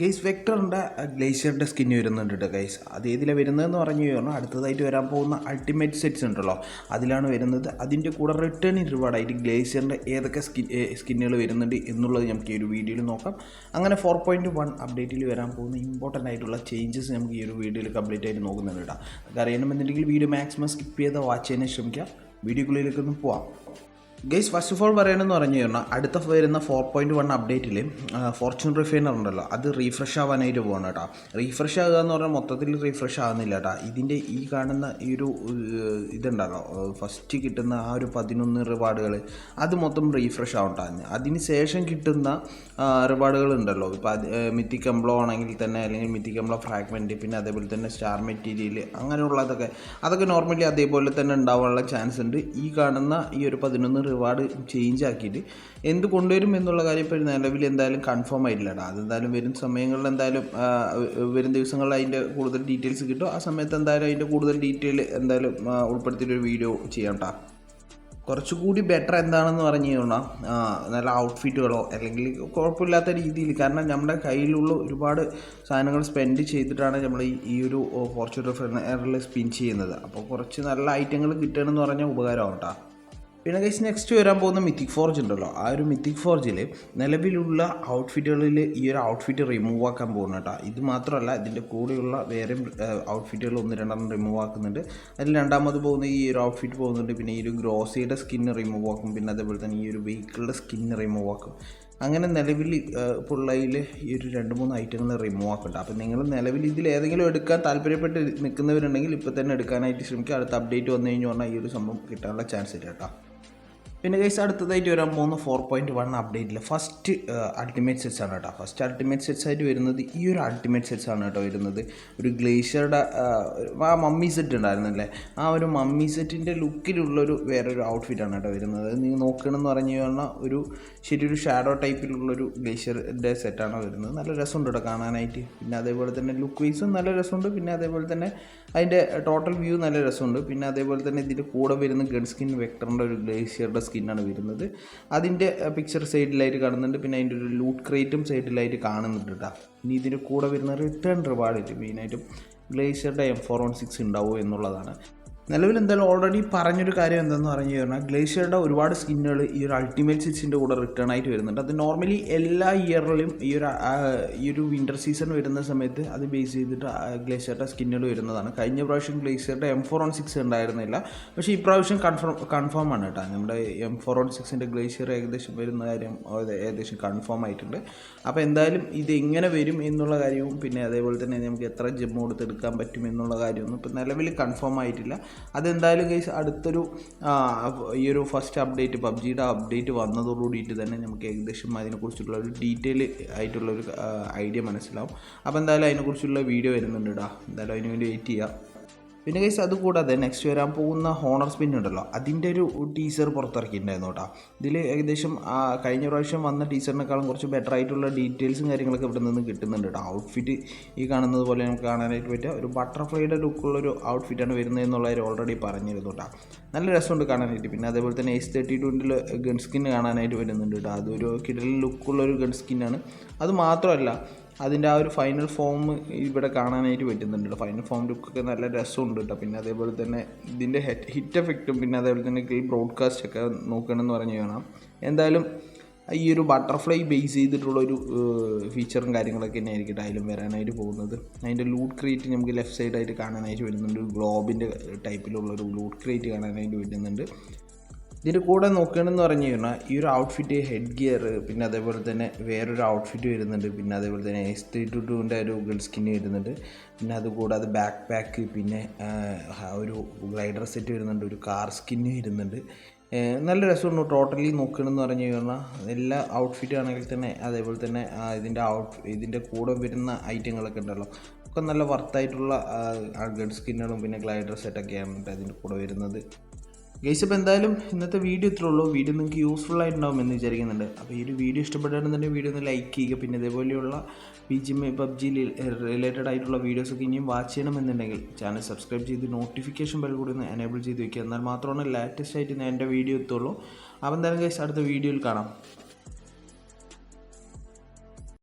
Guys വെക്ടറിന്റെ ഗ്ലേഷ്യറിന്റെ skin വരുന്നുണ്ട് guys അത് ഏതിലാണ് വരുന്നതെന്ന് പറഞ്ഞു കഴിഞ്ഞാൽ അടുത്തതായിട്ട് വരാൻ പോകുന്ന അൾട്ടിമേറ്റ് സെറ്റ്സ് ഉണ്ടല്ലോ. അതിലാണ് വരുന്നത്. അതിന്റെ കൂടെ റിട്ടേൺ റിവാർഡായിട്ട് ഗ്ലേഷ്യറിന്റെ ഏതൊക്കെ സ്കിൻ സ്കിന്നുകൾ വരുന്നുണ്ട് എന്നുള്ളത് നമുക്ക് ഈ ഒരു വീഡിയോയിൽ നോക്കാം. അങ്ങനെ ഫോർ പോയിന്റ് വൺ അപ്ഡേറ്റിൽ വരാൻ പോകുന്ന ഇമ്പോർട്ടന്റ് ആയിട്ടുള്ള ചേഞ്ചസ് നമുക്ക് ഈ ഒരു വീഡിയോയിൽ കംപ്ലീറ്റ് ആയിട്ട് നോക്കുന്നുണ്ട് കേട്ടോ അറിയണമെന്നുണ്ടെങ്കിൽ വീഡിയോ മാക്സിമം സ്കിപ്പ് ചെയ്ത് വാച്ച് ചെയ്യാൻ ശ്രമിക്കാം. വീഡിയോക്കുള്ളിലേക്കൊന്നും പോവാം. ഗൈസ് ഫസ്റ്റ് ഓഫ് ഓൾ പറയണമെന്ന് പറഞ്ഞു കഴിഞ്ഞാൽ അടുത്ത വരുന്ന ഫോർ പോയിന്റ് വൺ അപ്ഡേറ്റിൽ ഫോർച്യൂൺ റിഫൈനർ ഉണ്ടല്ലോ. അത് റീഫ്രഷ് ആവാനായിട്ട് പോകണം കേട്ടോ. റീഫ്രഷ് ആകുക എന്ന് പറഞ്ഞാൽ മൊത്തത്തിൽ റീഫ്രഷ് ആകുന്നില്ല കേട്ടോ. ഇതിന്റെ ഈ കാണുന്ന ഈ ഒരു ഇതുണ്ടല്ലോ. ഫസ്റ്റ് കിട്ടുന്ന ആ ഒരു പതിനൊന്ന് റിവാർഡുകൾ അത് മൊത്തം റീഫ്രഷ് ആവണ്ടാന്ന് അതിന് ശേഷം കിട്ടുന്ന റിവാർഡുകൾ ഉണ്ടല്ലോ. ഇപ്പോൾ അത് മിത്തിക് എംബ്ലോ ആണെങ്കിൽ തന്നെ അല്ലെങ്കിൽ മിത്തിക് എംബ്ലോ ഫ്രാഗ്മെന്റ് പിന്നെ അതേപോലെ തന്നെ സ്റ്റാർ മെറ്റീരിയൽ അങ്ങനെയുള്ളതൊക്കെ അതൊക്കെ നോർമലി അതേപോലെ തന്നെ ഉണ്ടാവാനുള്ള ചാൻസ് ഉണ്ട്. ഈ കാണുന്ന ഈ ഒരു പതിനൊന്ന് റിവാർഡ് ചേഞ്ച് ആക്കിയിട്ട് എന്ത് കൊണ്ടുവരും എന്നുള്ള കാര്യം ഇപ്പോൾ നിലവിൽ എന്തായാലും കൺഫേം ആയിട്ടില്ലടാ. അതെന്തായാലും വരും സമയങ്ങളിൽ എന്തായാലും വരും ദിവസങ്ങളിൽ അതിന്റെ കൂടുതൽ ഡീറ്റെയിൽസ് കിട്ടും. ആ സമയത്ത് എന്തായാലും അതിന്റെ കൂടുതൽ ഡീറ്റെയിൽ എന്തായാലും ഉൾപ്പെടുത്തിയിട്ടൊരു വീഡിയോ ചെയ്യാം കേട്ടോ കുറച്ചുകൂടി ബെറ്റർ എന്താണെന്ന് പറഞ്ഞു കഴിഞ്ഞാൽ നല്ല ഔട്ട്ഫിറ്റുകളോ അല്ലെങ്കിൽ കുഴപ്പമില്ലാത്ത രീതിയിൽ കാരണം നമ്മുടെ കയ്യിലുള്ള ഒരുപാട് സാധനങ്ങൾ സ്പെൻഡ് ചെയ്തിട്ടാണ് നമ്മൾ ഈ ഒരു ഫോർച്യൂണർ ഫെയറിൽ സ്പിൻ ചെയ്യുന്നത്. അപ്പോൾ കുറച്ച് നല്ല ഐറ്റങ്ങൾ കിട്ടണമെന്ന് പറഞ്ഞാൽ ഉപകാരമാവട്ടോ. പിന്നെ ഗൈസ് നെക്സ്റ്റ് വരാൻ പോകുന്ന മിത്തിക് ഫോർജ് ഉണ്ടല്ലോ. ആ ഒരു മിത്തിക് ഫോർജിൽ നിലവിലുള്ള ഔട്ട്ഫിറ്റുകളിൽ ഈ ഒരു ഔട്ട്ഫിറ്റ് റിമൂവ് ആക്കാൻ പോകുന്നു കേട്ടോ. ഇത് മാത്രമല്ല ഇതിന്റെ കൂടെയുള്ള വേറെ ഔട്ട്ഫിറ്റുകൾ ഒന്ന് രണ്ടെണ്ണം റിമൂവ് ആക്കുന്നുണ്ട്. അതിൽ രണ്ടാമത് പോകുന്ന ഈ ഒരു ഔട്ട്ഫിറ്റ് പോകുന്നുണ്ട്. പിന്നെ ഈ ഒരു ഗ്രോസിയുടെ സ്കിന്ന് റിമൂവ് ആക്കും. പിന്നെ അതേപോലെ തന്നെ ഈ ഒരു വെഹിക്കിളുടെ സ്കിന്ന് റിമൂവ് ആക്കും. അങ്ങനെ നിലവിൽ പുള്ളയിൽ ഈ ഒരു രണ്ട് മൂന്ന് ഐറ്റങ്ങൾ റിമൂവ് ആക്കുന്നുണ്ട്. അപ്പോൾ നിങ്ങൾ നിലവിൽ ഇതിൽ ഏതെങ്കിലും എടുക്കാൻ താല്പര്യപ്പെട്ട് നിൽക്കുന്നവരുണ്ടെങ്കിൽ ഇപ്പോൾ തന്നെ എടുക്കാനായിട്ട് ശ്രമിക്കുക. അടുത്ത അപ്ഡേറ്റ് വന്നു കഴിഞ്ഞു പറഞ്ഞാൽ ഈ ഒരു സംഭവം കിട്ടാനുള്ള ചാൻസ് ഇല്ല കേട്ടോ. പിന്നെ ഗൈസ് അടുത്തതായിട്ട് വരാൻ പോകുന്ന ഫോർ പോയിന്റ് വൺ അപ്ഡേറ്റിൽ ഫസ്റ്റ് അൾട്ടിമേറ്റ് സെറ്റ്സ് ആണ് കേട്ടോ. ഫസ്റ്റ് അൾട്ടിമേറ്റ് സെറ്റ്സ് ആയിട്ട് വരുന്നത് ഈ ഒരു അൾട്ടിമേറ്റ് സെറ്റ്സ് ആണ് കേട്ടോ വരുന്നത്. ഒരു ഗ്ലേഷ്യറുടെ ആ മമ്മി സെറ്റ് ഉണ്ടായിരുന്നല്ലേ ആ ഒരു മമ്മി സെറ്റിന്റെ ലുക്കിലുള്ളൊരു വേറൊരു ആണ് കേട്ടോ വരുന്നത്. നീ നോക്കണമെന്ന് പറഞ്ഞു കഴിഞ്ഞാൽ ഒരു ശരിയൊരു ഷാഡോ ടൈപ്പിലുള്ളൊരു ഗ്ലേഷ്യറിന്റെ സെറ്റാണ് വരുന്നത്. നല്ല രസമുണ്ട് കേട്ടോ കാണാനായിട്ട്. പിന്നെ അതേപോലെ തന്നെ ലുക്ക് വൈസും നല്ല രസമുണ്ട്. പിന്നെ അതേപോലെ തന്നെ അതിന്റെ ടോട്ടൽ വ്യൂ നല്ല രസമുണ്ട്. പിന്നെ അതേപോലെ തന്നെ ഇതിന്റെ കൂടെ വരുന്ന ഗൺസ്കിൻ വെക്ടറിന്റെ ഒരു ഗ്ലേഷ്യറുടെ സ്കിന്നാണ് വരുന്നത്. അതിന്റെ പിക്ചർ സൈഡിലായിട്ട് കാണുന്നുണ്ട്. പിന്നെ അതിന്റെ ഒരു ലൂട്ട് ക്രേറ്റും സൈഡിലായിട്ട് കാണുന്നുണ്ട് കേട്ടോ ഇനി ഇതിന്റെ കൂടെ വരുന്ന റിട്ടേൺ റിവാർഡ് മെയിനായിട്ടും ഗ്ലേഷ്യറുടെ എം ഫോർ വൺ സിക്സ് ഉണ്ടാവുമോ എന്നുള്ളതാണ്. നിലവിൽ എന്തായാലും ഓൾറെഡി പറഞ്ഞൊരു കാര്യം എന്തെന്ന് പറഞ്ഞു കഴിഞ്ഞാൽ ഗ്ലേഷ്യറുടെ ഒരുപാട് സ്കിന്നുകൾ ഈ ഒരു അൾട്ടിമേറ്റ് സിക്സിന്റെ കൂടെ റിട്ടേൺ ആയിട്ട് വരുന്നുണ്ട്. അത് നോർമലി എല്ലാ ഇയറിലും ഈ ഒരു ഈ ഒരു വിന്റർ സീസൺ വരുന്ന സമയത്ത് അത് ബേസ് ചെയ്തിട്ട് ഗ്ലേഷ്യറുടെ സ്കിന്നുകൾ വരുന്നതാണ്. കഴിഞ്ഞ പ്രാവശ്യം ഗ്ലേഷ്യറുടെ എം ഫോർ ഓൺ സിക്സ് ഉണ്ടായിരുന്നില്ല. പക്ഷേ ഇപ്രാവശ്യം കൺഫേം കൺഫേം ആണ് കേട്ടോ. നമ്മുടെ എം ഫോർ ഓൺ സിക്സിന്റെ ഗ്ലേഷ്യർ ഏകദേശം വരുന്ന കാര്യം ഏകദേശം കൺഫേം ആയിട്ടുണ്ട്. അപ്പോൾ എന്തായാലും ഇത് എങ്ങനെ വരും എന്നുള്ള കാര്യവും പിന്നെ അതേപോലെ തന്നെ നമുക്ക് എത്ര ജമ്മു കൊടുത്തെടുക്കാൻ പറ്റും എന്നുള്ള കാര്യമൊന്നും ഇപ്പോൾ നിലവിൽ കൺഫേം ആയിട്ടില്ല. അതെന്തായാലും ഗൈസ് അടുത്തൊരു ഈ ഒരു ഫസ്റ്റ് അപ്ഡേറ്റ് പബ്ജിയുടെ അപ്ഡേറ്റ് വന്നതോടുകൂടിയിട്ട് തന്നെ നമുക്ക് ഏകദേശം അതിനെക്കുറിച്ചുള്ള ഒരു ഡീറ്റെയിൽ ആയിട്ടുള്ള ഒരു ഐഡിയ മനസ്സിലാവും. അപ്പോൾ എന്തായാലും അതിനെക്കുറിച്ചുള്ള വീഡിയോ വരുന്നുണ്ട് കേട്ടോ എന്തായാലും അതിന് വേണ്ടി വെയിറ്റ് ചെയ്യാം. പിന്നെ കേസ് അതുകൂടാതെ നെക്സ്റ്റ് വരാൻ പോകുന്ന ഹോണർ സ്പിൻ ഉണ്ടല്ലോ. അതിന്റെ ഒരു ടീസർ പുറത്തിറക്കിയിട്ടുണ്ടായിരുന്നു കേട്ടോ ഇതിൽ ഏകദേശം കഴിഞ്ഞ പ്രാവശ്യം വന്ന ടീച്ചറിനേക്കാളും കുറച്ച് ബെറ്റർ ആയിട്ടുള്ള ഡീറ്റെയിൽസും കാര്യങ്ങളൊക്കെ ഇവിടെ നിന്ന് കിട്ടുന്നുണ്ട് കേട്ടോ ഔട്ട്ഫിറ്റ് ഈ കാണുന്നത് പോലെ നമുക്ക് കാണാനായിട്ട് പറ്റുക. ഒരു ബട്ടർഫ്ലൈയുടെ ലുക്കുള്ളൊരു ഔട്ട്ഫിറ്റാണ് വരുന്നത് എന്നുള്ളവർ ഓൾറെഡി പറഞ്ഞിരുന്നു കേട്ടോ നല്ല രസമുണ്ട് കാണാനായിട്ട്. പിന്നെ അതേപോലെ തന്നെ എസ് തേർട്ടി ട്വന്റിൽ ഗൺ സ്കിൻ കാണാനായിട്ട് വരുന്നുണ്ട് കേട്ടോ അതൊരു കിടലിൽ ലുക്കുള്ളൊരു ഗൺ സ്കിന്നാണ് അത് മാത്രമല്ല അതിന്റെ ആ ഒരു ഫൈനൽ ഫോം ഇവിടെ കാണാനായിട്ട് പറ്റുന്നുണ്ട് ഫൈനൽ ഫോം ലുക്കൊക്കെ നല്ല രസമുണ്ട് കേട്ടോ പിന്നെ അതേപോലെ തന്നെ ഇതിന്റെ ഹിറ്റ് എഫക്റ്റും പിന്നെ അതേപോലെ തന്നെ ഈ ബ്രോഡ്കാസ്റ്റ് ഒക്കെ നോക്കണമെന്ന് പറഞ്ഞു വേണം എന്തായാലും ഈ ഒരു ബട്ടർഫ്ലൈ ബേസ് ചെയ്തിട്ടുള്ള ഒരു ഫീച്ചറും കാര്യങ്ങളൊക്കെ തന്നെ ആയിരിക്കും അതിലും വരാനായിട്ട് പോകുന്നത്. അതിന്റെ ലൂട്ട് ക്രിയേറ്റ് നമുക്ക് ലെഫ്റ്റ് സൈഡായിട്ട് കാണാനായിട്ട് വരുന്നുണ്ട് ഗ്ലോബിന്റെ ടൈപ്പിലുള്ള ഒരു ലൂട്ട് ക്രിയേറ്റ് കാണാനായിട്ട് വരുന്നുണ്ട് ഇതിന്റെ കൂടെ നോക്കുകയാണെന്ന് പറഞ്ഞു കഴിഞ്ഞാൽ ഈ ഒരു ഔട്ട്ഫിറ്റ് ഹെഡ് ഗിയർ പിന്നെ അതേപോലെ തന്നെ വേറൊരു ഔട്ട്ഫിറ്റ് വരുന്നുണ്ട്. പിന്നെ അതേപോലെ തന്നെ എസ് ത്രീ ടു ടുവിന്റെ ഒരു ഗിൾ സ്കിൻ വരുന്നുണ്ട്. പിന്നെ അതുകൂടാതെ ബാക്ക് പാക്ക് പിന്നെ ഒരു ഗ്ലൈഡർ സെറ്റ് വരുന്നുണ്ട്. ഒരു കാർ സ്കിന്ന് വരുന്നുണ്ട്. നല്ല രസമുണ്ട്. ടോട്ടലി നോക്കണമെന്ന് പറഞ്ഞു കഴിഞ്ഞാൽ എല്ലാ ഔട്ട്ഫിറ്റ് ആണെങ്കിൽ തന്നെ അതേപോലെ തന്നെ ഇതിന്റെ ഔട്ട് ഇതിന്റെ കൂടെ വരുന്ന ഐറ്റങ്ങളൊക്കെ ഉണ്ടല്ലോ. ഒക്കെ നല്ല വർത്തായിട്ടുള്ള ഗഡ് സ്കിന്നുകളും പിന്നെ ഗ്ലൈഡർ സെറ്റൊക്കെയാണ് അതിന്റെ കൂടെ വരുന്നത്. ഗൈസ് അപ്പോൾ എന്തായാലും ഇന്നത്തെ വീഡിയോ ഇത്രേ ഉള്ളൂ. വീഡിയോ നിങ്ങൾക്ക് യൂസ്ഫുൾ ആയിട്ടുണ്ടാവും എന്ന് വിചാരിക്കുന്നുണ്ട്. അപ്പോൾ ഈ ഒരു വീഡിയോ ഇഷ്ടപ്പെട്ടാണെന്നുണ്ടെങ്കിൽ വീഡിയോ ഒന്ന് ലൈക്ക് ചെയ്യുക. പിന്നെ ഇതേപോലെയുള്ള B G M PUBG related ആയിട്ടുള്ള വീഡിയോസൊക്കെ ഇനിയും വാച്ച് ചെയ്യണമെന്നുണ്ടെങ്കിൽ ചാനൽ സബ്സ്ക്രൈബ് ചെയ്ത് നോട്ടിഫിക്കേഷൻ ബെൽ കൂടി ഒന്ന് എനേബിൾ ചെയ്ത് വയ്ക്കുക എന്നാൽ മാത്രമാണ് ലേറ്റസ്റ്റ് ആയിട്ട് ഞാൻ എന്റെ വീഡിയോ എത്തുള്ളൂ. അപ്പോൾ എന്തായാലും ഗൈസ് അടുത്ത വീഡിയോയിൽ കാണാം.